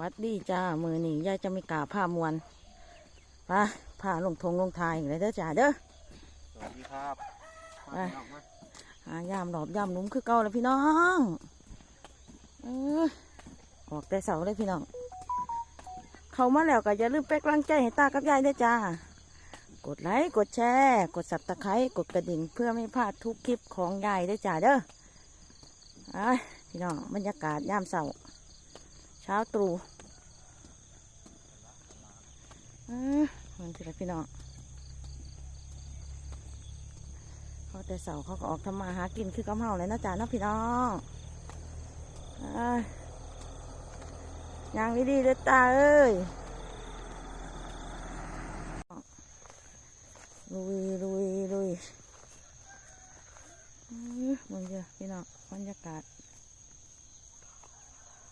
วัสดีจ้า มือนี่ยายจะไม่กล้าผ้ามวนไปผ้าลงทงลงทายอย่างไรเด้อจ้าเด้อ สวัสดีครับไปมาพี่น้องมาหายามหลอบยามหนุ่มคือเก่าแล้วพี่น้องเออออกแต่เสาเลยพี่น้อง เข้ามาแล้วก็อย่าลืมเป็นกำลังใจให้ตากับยายด้วยจ้า กดไลค์กดแชร์ กดสับตะไคร้กดกระดิ่งเพื่อไม่พลาดทุกคลิปของยายด้วยจ้าเด้อไอ้พี่น้องบรรยากาศยามเสาเช้าตรู่เออมันสิละพี่น้องเขาแต่เสาเขาก็ออกทำมาหากินคือกำเฮาเลยนะจ๊ะนาะพี่น้องอยยางดีๆเด้อตาเอ้ยลุยลุยลุยอือมึงเจอพี่น้องบรรยากาศ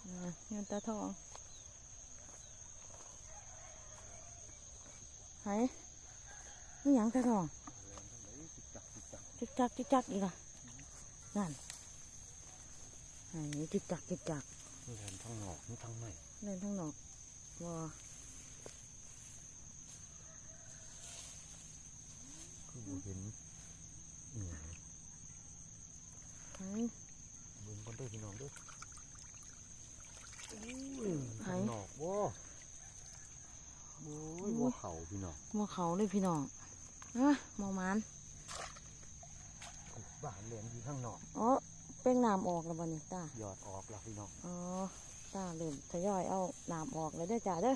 เออเงินตาทองไหนนี่หยังตาทองจิกจักจิกจักอีกอะนั่นไอ้จิกจักจิกจัก นี่เห็นทั้งหนอกนี่ทั้งใน เล่นทั้งนอกวอ คือบ่เห็นอืม ไอ้ เบิ่งกันเด้อพี่น้องเด้อ ไอ้ ทั้งหนอกว้าโอ้ยบ่เข่าพี่น้อง มัว เขาเลยพี่น้องอะมองมันบ้านเหลียงอยู่ข้างนอกอ๋อเป้งน้ำออกแล้วบ่นี่ตาหยอดออกแล้วพี่น้องอ๋อตาเริ่มทยอยเอาน้ำออกเลยเด้อจ้าเด้อ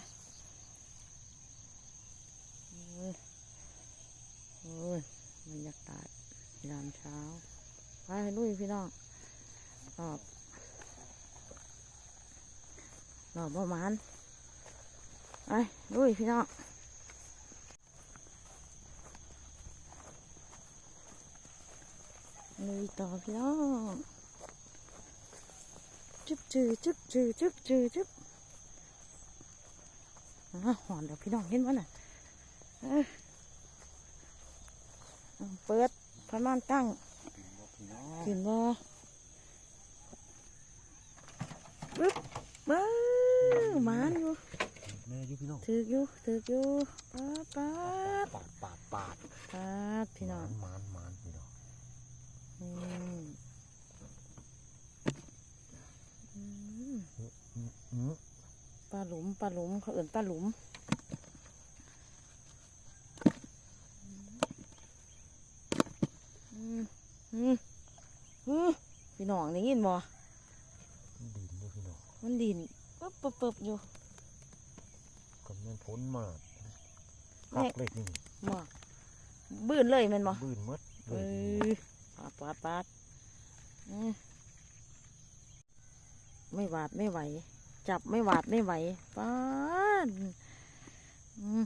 เอ้ยโอ้ยบรรยากาศยามเช้าไปลุยพี่น้องรอบรอบประมาณไปลุยพี่น้อง ลุยต่อพี่น้องจุ๊บจือจุ๊บจือจุ๊บจือจุ๊บอะหอนเดี๋ยวพี่น้องเห็นวะน่ะเอ้ยเอาเปิดพม่านตั้งบ่พี่น้องกินบ่ปึ๊บเบ้อหมานอยู่แม่อยู่พี่น้องถืออยู่ถืออยู่ป๊าดป๊าดปาดปาดปาดป๊าดพี่น้องมานมาน ปลาหลุมปลาหลุมเขาเอื่นปลาหลุมอืมอืมอืมพี่น้องได้ยินบ่ดินเด้อพี่น้องมันดินปึ๊บปึ๊บปึ๊บอยู่กำลังพ้นมาคักเลยนี่บ่บื้นเลยมันบ่บื้นมดเลย ปาดปาดปาดอืมไม่หวาดไม่ไหว จับไม่หวาดไม่ไหวปาดอืม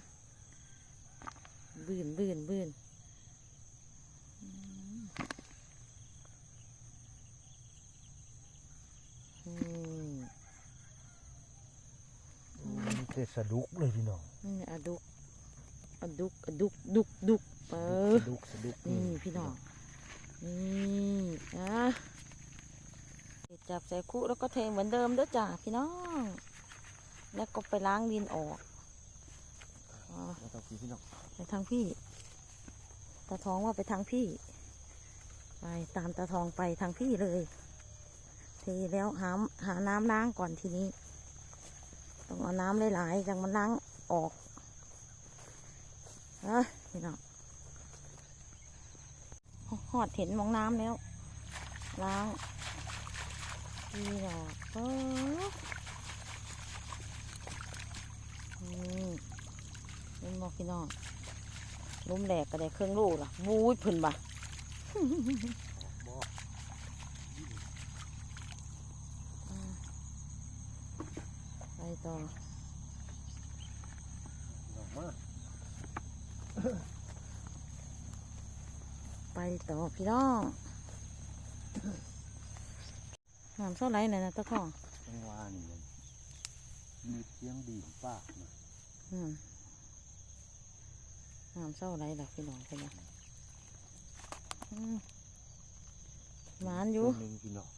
บื้นบื้นบื้นอืมอืมมีแต่สะดุกเลยพี่น้องนี่อะดุกอะดุกอะดุกดุกดุกเออสะดุกสะดุกนี่พี่น้อง นี่นะจับใส่คุแล้วก็เทเหมือนเดิมเด้อจ้าพี่น้อง แล้วก็ไปล้างดินออกอ๋อแล้วต้องพี่น้องไปทางพี่ตาทองว่าไปทางพี่ ไปตามตาทองไปทางพี่เลย เทแล้วหาหาน้ำล้างก่อนทีนี้ ต้องเอาน้ำหลายๆจังมันล้างออกเอ้ยพี่น้อง หอดเห็นมองน้ำแล้ว ล้างนี่หรอกเออนี่เป็นบอกพี่น้องล้มแหลกก็ได้เครื่องลูกล่ะบูยพึ่นบ่ะ บ่ ไปต่อ ออกมา ไปต่อ พี่น้องน้ำเท่าไหรเนี่ยนะตะข้องจังหวะนี่มันมีเสียงดีดปากนะอืมน้ำเท่าไรล่ะพี่น้องเป็นไงอืมหวานอยู่ตัวหนึ่งพี่น้อง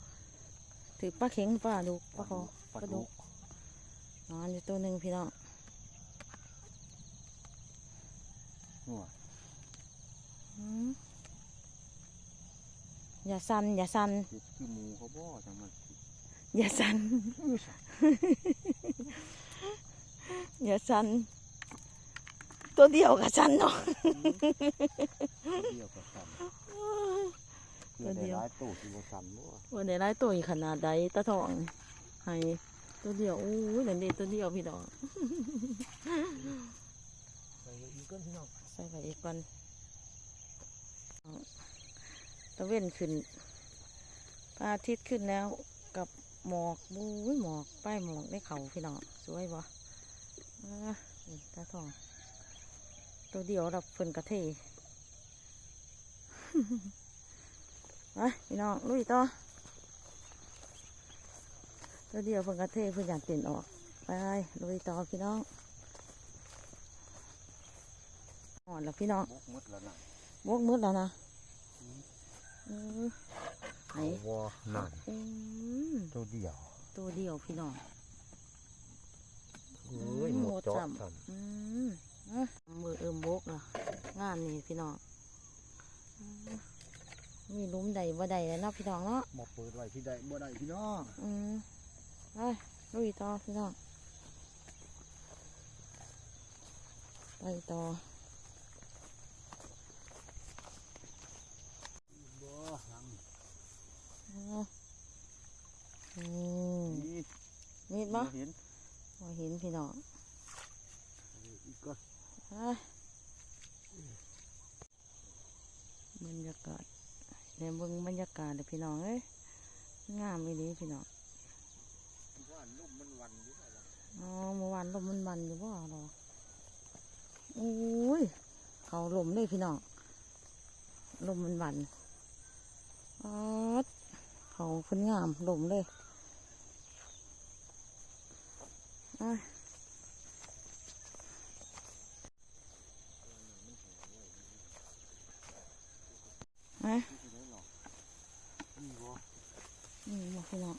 ถือปลาเข็งปลาดุกปลาคอปลาปลาดุดุกกนอนอยู่ตัวหนึ่งพี่น้องหัวอืม อย่าสั่นอย่าสั่นเจ็ดคือหมูเขาบ่จังมันอย่าสั่นอย่าสั่นตัวเดียวกับสั่นเนาะเดียวกับสันเพื่อได้ร้ายตู้ที่บ่สันบ่วันนี้ได้ตัวอีกขนาดใดตาทองให้ตัวเดียวอู้ยนั่นเด็ตัวเดียวพี่น้องไปอีกก้นพี่น้องใส่ไปอีกก่อน ตะเว้นขึ้นพระอาทิตย์ขึ้นแล้วกับหมอกบู้ยหมอกป้ายหมอกได้เขาพี่น้องสวยบ่อ่านี่ตาทอง ตัวเดียวรับเพิ่นกระเทไปพี่น้องลุยต่อตัวเดียวเพิ่นกระเทเพิ่นอยากเต้นออกไปลุยต่อพี่น้องอ่อนแล้วพี่น้องบกหมดแล้วนะ ไหนเอาบ่นั่นอืมตัวเดียว ตัวเดียวพี่น้องเอ้ยหมดจอดสันอืมอะมือเอิมบกล่ะงานนี่พี่น้องอืมมีหลุ้มใดบ่ใดแล้วเนาะพี่น้องเนาะบ่เปิดไว้ที่ใดบ่ได้พี่น้องอืมไปลุยต่อพี่น้องไปต่อ บ่หลัง อืมอืม นี่มีดบ่เห็นบ่เห็นพี่น้องอีกก็ไปบรรยากาศเดี๋ยวเบิ่งบรรยากาศเด้อพี่น้องเอ้ยงามอีนี้พี่น้องว่าลุ่มมันวันอยู่แล้วล่ะอ๋อเมื่อวานลมมันมันอยู่บ่หรอโอ้ยเขาลมเลยพี่น้องลมมันวันอ๋อด เขาเพิ่นงามลมเลยอะอะที่ได้หรอกนี่บ่นี่มาพี่น้อง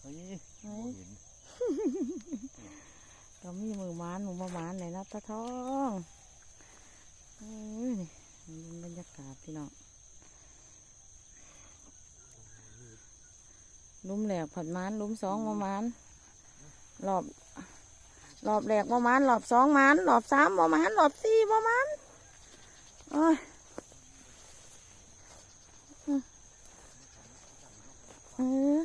เฮ้ยเฮ้บ่ยเห็นก็มีมือหมานหมูประมานเลยนะตาทองเอ้ยนี่ บรรยากาศพี่น้องลุ้มแหลกผัดมานลุ้มสองประมานรอบรอบแหลกประมานรอบสองมานรอบสามประมานรอบสี่ประมานโอ้ยเออ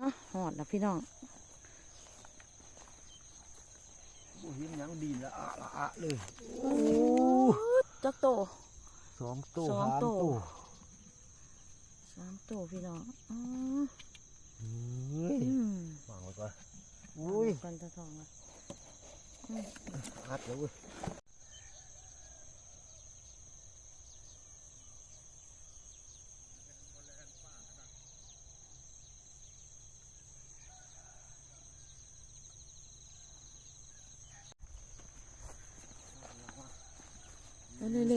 อหอดแล้วพี่น้องบ่เห็นหยังดีละอะละอะเลยโอ้ จักโตสองตู้สองสามตู้ตู้สามโตพี่น้องอ๋อเฮ้ยอืมวางไว้ก่อนอุ้ยกันตะทองอะอัดแล้วเว้ย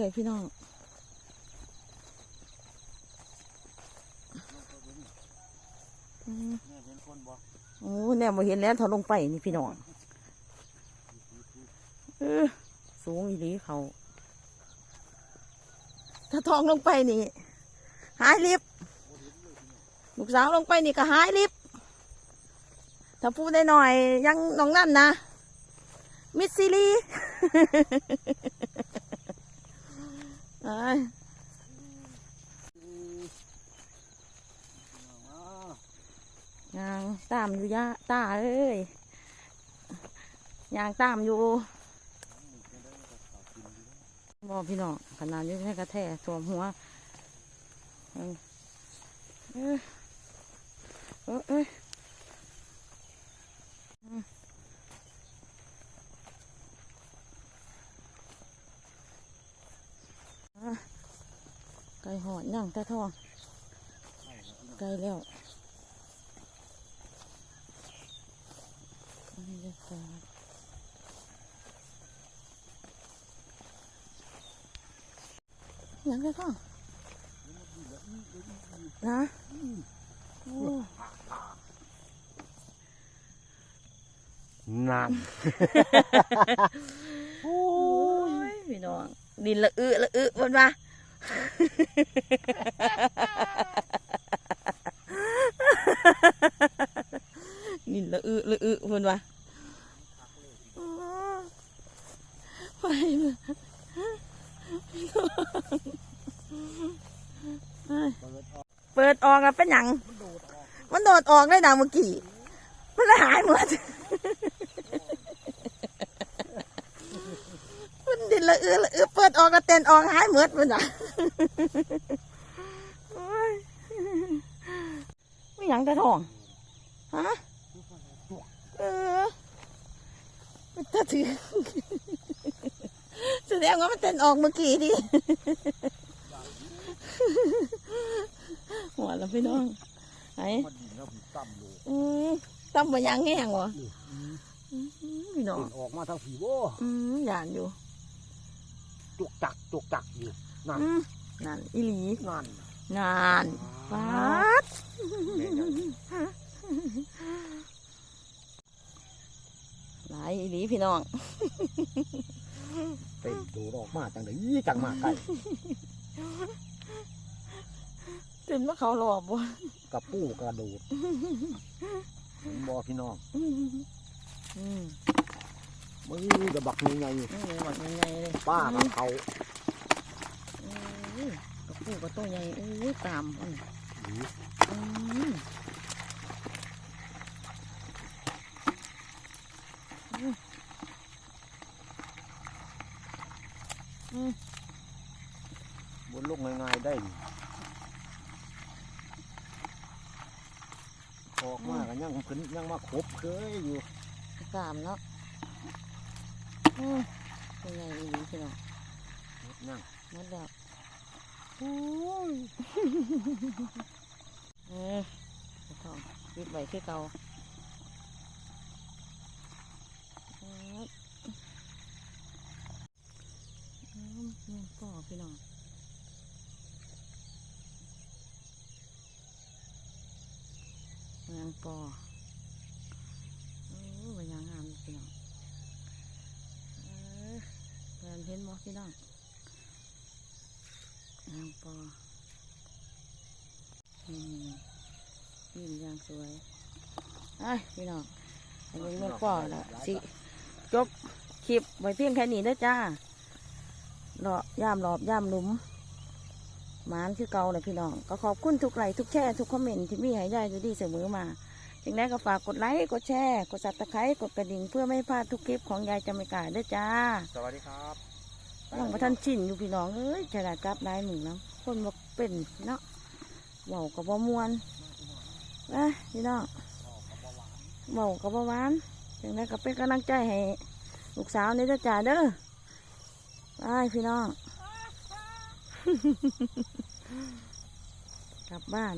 อยๆพี่น้องอืมแม่เห็นคนบ่โอ้แน่มาเห็นแล้วถอดลงไปนี่พี่น้องออสูงอีหลีเขาถ้าทองลงไปนี่ หายลิบลูกสาวลงไปนี่ก็หายลิบถ้าพูดได้หน่อยยังน้องนั่นนะ มิสซิลี เอ้ยางตามอยู่ยะตาเอ้ยยางตามอยู่บอพี่น้องขนาดยุ่ในกระแทกสวมหัวเออเออ ไก่หอดย่างตาทองไก่แล้วบรรยากาศยังไงพ่อนะโอ้นั่นโอ้ยพี่น้องดินละอึละอึบนมาดิ นี่ละอึละอึบนมาไปมาเปิดออกแล้วเป็นหยังมันโดดออกได้ดังเมื่อกี้ มันลยหายหมด มันดิน ละเอือละเอือเปิดออกกระเต็นออกหายหมดมันอะโอ้ยไม่หยังแต่ทองฮะเออมันจะถือแสดงว่ามันเต้นออกเมื่อกี้ดิหัวแล้วพี่น้องไหนมันดินแล้วผมต่ำเลยอืมตั้มมายังแง่งวะอืมพี่น้องออกมาทางผีโว้อืมหยานอยู่ จุกจักจุกจักอยู่นั่นอืมนั่นอีหลีนั่นนานฟาดหลายอีหลีพี่น้องเต็มโดดออกมาจังเลยจังมาไก่จนว่าเขาหลอบบ่กับปูกระโดดเห็นบอพี่น้อง อืมอื มมือจะบักยังไงนี่หมดยังไงเลยป้ากับเขาอืมกระปูกระตัวใหญ่อู้ยตามอืมอืมบนโลกง่ายๆได้นี่ออกมากันยังขึ้นยังมาครบเคยอยู่สามเนาะ อืมยังไงอีหลีพี่น้องยังหมดแล้วโอ้ยเออเอาเข้าปิดไว้คือเก่าเอิ้นอืมอืมป่อพี่น้องเมืองปอโอ้ยมันยังงามอยู่พี่น้องเออเพี่น้องนางปอนี่ยินอย่างสวยไอ้พี่น้องอันนี้มันปอแล้วสิ จบคลิปไว้เพียงแค่นี้เด้อจ้าเลาะย่ามหลอบย่ามหลุมหมานคือเก่าเลยพี่น้อง ก็ขอบคุณทุกไลค์ทุกแชร์ทุกคอมเมนต์ที่มีให้ยายอยู่ดีเสมอมาจึงได้ก็ฝากกดไลค์ กดแชร์ กดซับสไครต์กดกระดิ่งเพื่อไม่พลาดทุกคลิปของยายจำไม่กายด้อจ้า สวัสดีครับ ยังมาท่านชินอยู่พี่น้องเอ้ยจะได้กลับได้หนึ่งนะคนมาเป็นเนาะเบากับบ่มวนนะพี่น้องเบากับบ่หวานจังได้ก็เป็นกำลังใจให้ลูกสาวนี่จ้าจ่าเด้อไปพี่น้อง กลับบ้าน